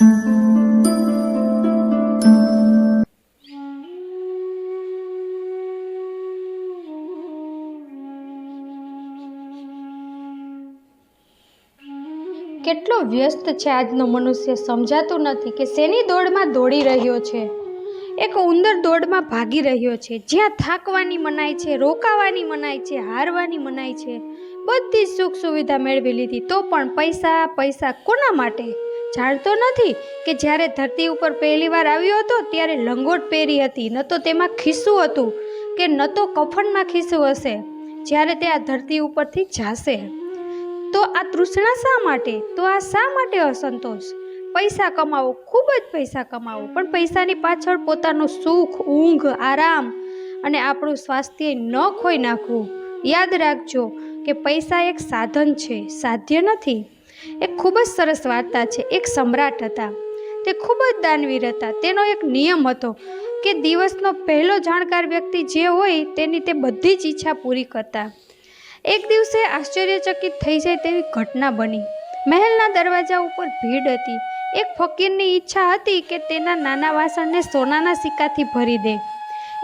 કેટલો વ્યસ્ત છે આજનો મનુષ્ય સમજાતું નથી કે શેની દોડમાં દોડી રહ્યો છે? એક ઉંદર દોડમાં ભાગી રહ્યો છે. જ્યાં થાકવાની મનાય છે, રોકાવાની મનાય છે, હારવાની મનાય છે. બધી સુખ સુવિધા મેળવી લીધી. તો પણ પૈસા પૈસા કોના માટે? જાણતો નથી કે જ્યારે ધરતી ઉપર પહેલીવાર આવ્યો હતો, ત્યારે લંગોટ પહેરી હતી. ન તો તેમાં ખિસ્સું હતું કે ન તો કફનમાં ખિસ્સું હશે, જ્યારે તે આ ધરતી ઉપરથી જાશે. તો આ તૃષ્ણા શા માટે? તો આ શા માટે અસંતોષ? પૈસા કમાવો, ખૂબ જ પૈસા કમાવો, પણ પૈસાની પાછળ પોતાનું સુખ, ઊંઘ, આરામ અને આપણું સ્વાસ્થ્ય ન ખોઈ નાખવું. યાદ રાખજો કે પૈસા એક સાધન છે, સાધ્ય નથી. એક ખૂબ જ સરસ વાર્તા છે. એક સમ્રાટ હતા. તે ખૂબ જ દાનવીર હતા. તેનો એક નિયમ હતો કે દિવસનો પહેલો જાણકાર વ્યક્તિ જે હોય તેની તે બધી જ ઈચ્છા પૂરી કરતા. એક દિવસે આશ્ચર્યચકિત થઈ જાય તેવી ઘટના બની. મહેલના દરવાજા ઉપર ભીડ હતી. એક ફકીરની ઈચ્છા હતી કે તેના નાના વાસણને સોનાના સિક્કાથી ભરી દે.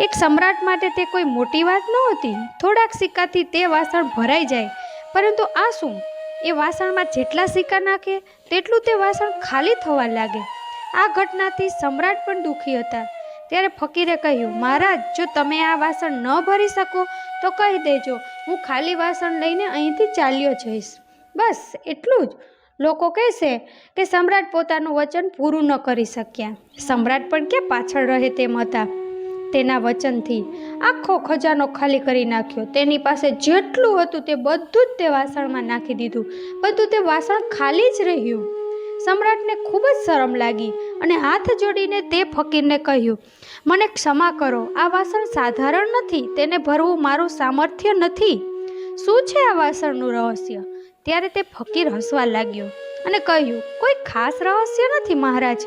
એક સમ્રાટ માટે તે કોઈ મોટી વાત નહોતી. થોડાક સિક્કાથી તે વાસણ ભરાઈ જાય. પરંતુ આ શું? એ વાસણમાં જેટલા સિક્કા નાખે, તેટલું તે વાસણ ખાલી થવા લાગે. આ ઘટનાથી સમ્રાટ પણ દુઃખી હતા. ત્યારે ફકીરે કહ્યું, મહારાજ, જો તમે આ વાસણ ન ભરી શકો, તો કહી દેજો, હું ખાલી વાસણ લઈને અહીંથી ચાલ્યો જઈશ. બસ, એટલું જ. લોકો કહેશે કે સમ્રાટ પોતાનું વચન પૂરું ન કરી શક્યા. સમ્રાટ પણ ક્યાં પાછળ રહે તેમ હતા. તેના વચનથી આખો ખજાનો ખાલી કરી નાખ્યો. તેની પાસે જેટલું હતું તે બધું જ તે વાસણમાં નાખી દીધું. બધું તે વાસણ ખાલી જ રહ્યું. સમ્રાટને ખૂબ જ શરમ લાગી અને હાથ જોડીને તે ફકીરને કહ્યું, મને ક્ષમા કરો. આ વાસણ સાધારણ નથી. તેને ભરવું મારું સામર્થ્ય નથી. શું છે આ વાસણનું રહસ્ય? ત્યારે તે ફકીર હસવા લાગ્યો અને કહ્યું, કોઈ ખાસ રહસ્ય નથી મહારાજ.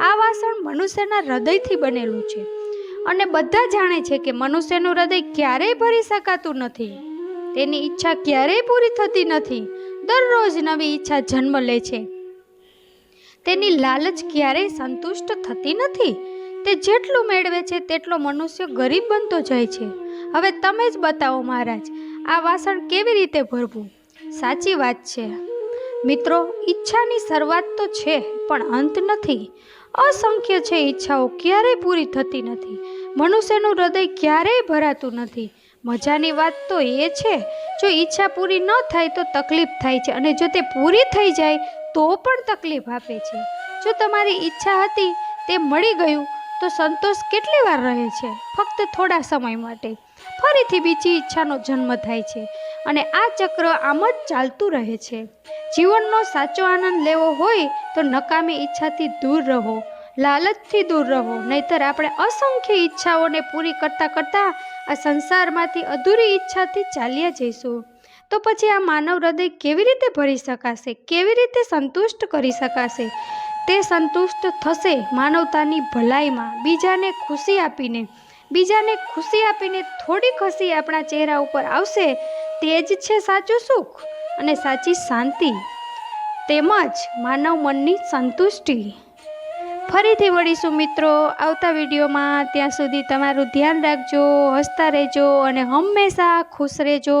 આ વાસણ મનુષ્યના હૃદયથી બનેલું છે. અને બધા જાણે છે કે મનુષ્યનું હૃદય ક્યારેય ભરી શકાતું નથી. તેની ઈચ્છા ક્યારેય પૂરી થતી નથી. દરરોજ નવી ઈચ્છા જન્મ લે છે. તેની લાલચ ક્યારેય સંતુષ્ટ થતી નથી. તે જેટલું મેળવે છે તેટલો મનુષ્ય ગરીબ બનતો જાય છે. હવે તમે જ બતાવો મહારાજ, આ વાસણ કેવી રીતે ભરવું? સાચી વાત છે. મિત્રો, ઈચ્છાની શરૂઆત તો છે, પણ અંત નથી. અસંખ્ય છે ઈચ્છાઓ ક્યારેય પૂરી થતી નથી. મનુષ્યનું હૃદય ક્યારેય ભરાતું નથી. મજાની વાત તો એ છે, જો ઈચ્છા પૂરી ન થાય તો તકલીફ થાય છે અને જો તે પૂરી થઈ જાય તો પણ તકલીફ આપે છે. જો તમારી ઈચ્છા હતી તે મળી ગયું તો સંતોષ કેટલી વાર રહે છે? ફક્ત થોડા સમય માટે. ફરીથી બીજી ઈચ્છાનો જન્મ થાય છે અને આ ચક્ર આમ જ ચાલતું રહે છે. જીવનનો સાચો આનંદ લેવો હોય તો નકામી ઈચ્છાથી દૂર રહો. લાલચથી દૂર રહો, નહીતર આપણે અસંખ્ય ઈચ્છાઓને પૂરી કરતાં કરતાં આ સંસારમાંથી અધૂરી ઈચ્છાથી ચાલ્યા જઈશું. તો પછી આ માનવ હૃદય કેવી રીતે ભરી શકાશે? કેવી રીતે સંતુષ્ટ કરી શકાશે? તે સંતુષ્ટ થશે માનવતાની ભલાઈમાં, બીજાને ખુશી આપીને. બીજાને ખુશી આપીને થોડીક હસી આપણા ચહેરા ઉપર આવશે, તે જ છે સાચું સુખ અને સાચી શાંતિ. તેમજ માનવ મનની સંતુષ્ટિ. ફરીથી મળીશું મિત્રો. આવતા વિડીયોમાં ત્યાં સુધી તમારું ધ્યાન રાખજો, હસતા રહેજો અને હંમેશા ખુશ રહેજો.